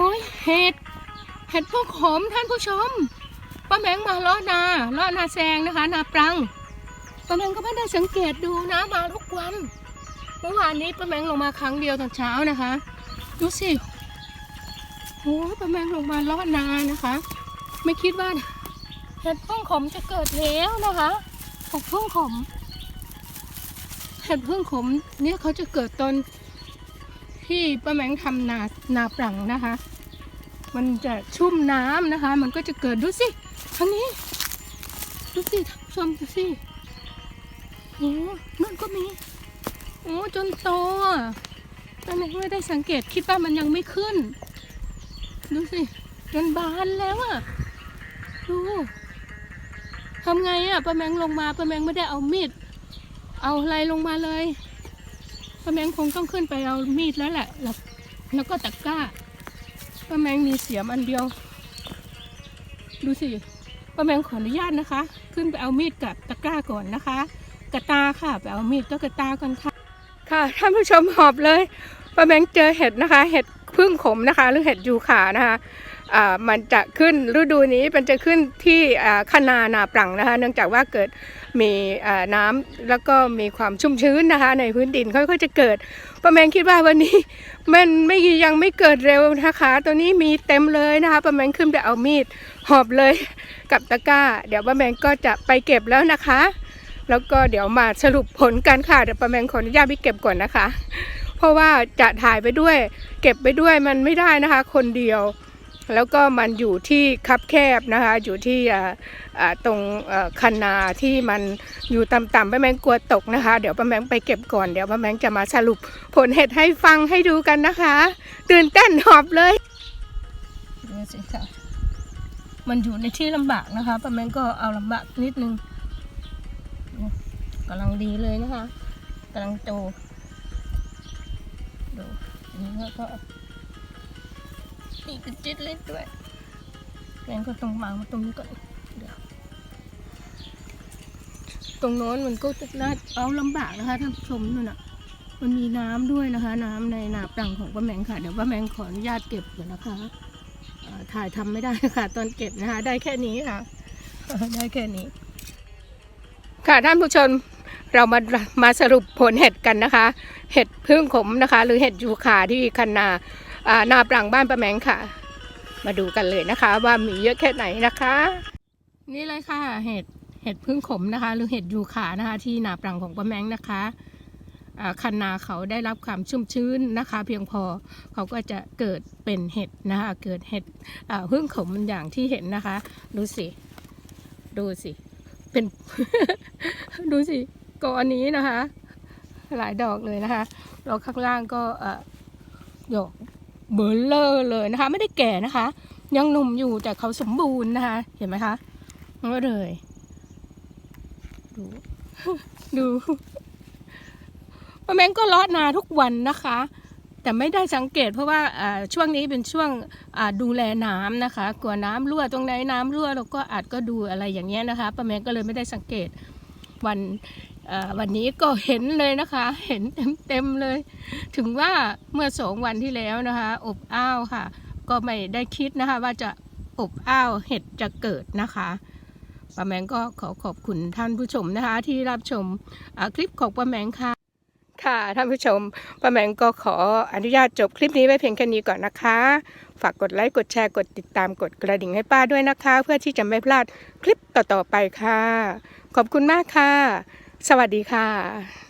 โอ้ยเห็ด เห็ดพวกขมท่านผู้ชม ป้าแมงมาลาะนาลาะนาแซงนะคะ นาปรัง ป้าแมงก็ไม่ได้สังเกตดูนะมาทุกวัน เมื่อวานนี้ป้าแมงลงมาครั้งเดียวตอนเช้านะคะ ดูสิโอ้ป้าแมงลงมาลาะนานะคะ ไม่คิดว่าเห็ดพึ่งขมจะเกิดแล้วนะคะเห็ดพึ่งขม เห็ดพึ่งขมเนี่ยเขาจะเกิดตอนที่ป้าแมงทำนานาปรังนะคะ มันจะชุ่มน้ำนะคะ มันก็จะเกิดดูสิทางนี้ดูสิท่านผู้ชมดูสิโอ้นั่นก็มีโอ้จนโตอะป้าแมงไม่ได้สังเกตคิดว่ามันยังไม่ขึ้น ดูสิจนบานแล้วอะดูทำไงอะป้าแมงลงมาป้าแมงไม่ได้เอามีด เอาอะไรลงมาเลยป้าแมงคงต้องขึ้นไปเอามีดแล้วแหละแล้วแล้วก็ตะกร้า ป้าแมงมีเสียมอันเดียว ดูสิป้าแมงขออนุญาตนะคะ ขึ้นไปเอามีดกับตะกร้าก่อนนะคะ กระตาค่ะไปเอามีดก็กระตาก่อนค่ะ ค่ะท่านผู้ชมหอบเลยป้าแมงเจอเห็ดนะคะ เห็ดพึ่งขมนะคะ หรือเห็ดยูขานะคะ มันจะขึ้นฤดูนี้มันจะขึ้นที่คะนานาปรังนะคะ เนื่องจากว่าเกิดมีน้ำแล้วก็มีความชุ่มชื้นนะคะ ในพื้นดินค่อยๆจะเกิดป้าแมงคิดว่าวันนี้มันไม่ยังไม่เกิดเร็วนะคะ ตัวนี้มีเต็มเลยนะคะป้าแมงขึ้นไปเอามีดหอบเลยกับตะกร้า เดี๋ยวป้าแมงก็จะไปเก็บแล้วนะคะ แล้วก็เดี๋ยวมาสรุปผลกันค่ะเดี๋ยวป้าแมงขออนุญาตไปเก็บก่อนนะคะ เพราะว่าจะถ่ายไปด้วย เก็บไปด้วยมันไม่ได้นะคะ คนเดียว แล้วก็มันอยู่ที่คับแคบนะคะ อยู่ที่ตรงคันนาที่มันอยู่ต่ำๆป้าแมงกลัวตกนะคะ เดี๋ยวป้าแมงไปเก็บก่อนเดี๋ยวป้าแมงจะมาสรุปผลเห็ดให้ฟังให้ดูกันนะคะ ตื่นเต้นหอบเลยดูสิค่ะมันอยู่ในที่ลำบากนะคะป้าแมงก็เอาลำบากนิดนึงกำลังดีเลยนะคะกำลังโตดูนนี้ก็ อีกระจิตเล็กด้วยแมงก็ต้องมามาตรงนี้ก่อนเดี๋ยวตรงโน้นมันก็จะน่าเอาลำบากนะคะท่านผู้ชมนู่นน่ะ มันมีน้ำด้วยนะคะ น้ำในนาปรังของป้าแมงค่ะ เดี๋ยวป้าแมงขออนุญาตเก็บก่อนนะคะถ่ายทำไม่ได้ค่ะ ตอนเก็บนะคะ ได้แค่นี้ค่ะ ได้แค่นี้ ค่ะท่านผู้ชมเรามามาสรุปผลเห็ดกันนะคะ เห็ดพึ่งขมนะคะ หรือเห็ดยูคาที่คันนา นาปรังบ้านป้าแมงค่ะ มาดูกันเลยนะคะ ว่ามีเยอะแค่ไหนนะคะ นี่เลยค่ะเห็ดเห็ดพึ่งขมนะคะ หรือเห็ดยูขานะคะ ที่นาปรังของป้าแมงนะคะอ่าคันนาเขาได้รับความชุ่มชื้นนะคะ เพียงพอเขาก็จะเกิดเป็นเห็ดนะคะ เกิดเห็ดพึ่งขมอย่างที่เห็นนะคะ ดูสิ ดูสิ เป็น ดูสิกออันนี้นะคะ หลายดอกเลยนะคะแล้วข้างล่างก็เอ่อดอก เบลเลอร์เลยนะคะ ไม่ได้แก่นะคะ ยังหนุ่มอยู่แต่เขาสมบูรณ์นะคะ เห็นไหมคะก็เลย ดู ดูป้าแมงก็ลาะนาทุกวันนะคะ แต่ไม่ได้สังเกตเพราะว่าอ่าช่วงนี้เป็นช่วงอ่าดูแลน้ำนะคะ กลัวน้ำรั่วตรงไหนน้ำรั่วเราก็อาจก็ดูอะไรอย่างเงี้ยนะคะป้าแมงก็เลยไม่ได้สังเกตวัน วันนี้ก็เห็นเลยนะคะ เห็นเต็มๆเลย ถึงว่าเมื่อสองวันที่แล้วนะคะ อบอ้าวค่ะ ก็ไม่ได้คิดนะคะ ว่าจะอบอ้าวเห็ดจะเกิดนะคะป้าแมงก็ขอขอบคุณท่านผู้ชมนะคะ ที่รับชมคลิปของป้าแมงค่ะ ค่ะท่านผู้ชมป้าแมงก็ขออนุญาตจบคลิปนี้ไว้เพียงแค่นี้ก่อนนะคะ ฝากกดไลค์กดแชร์กดติดตามกดกระดิ่งให้ป้าด้วยนะคะ เพื่อที่จะไม่พลาดคลิปต่อๆไปค่ะ ขอบคุณมากค่ะ สวัสดีค่ะ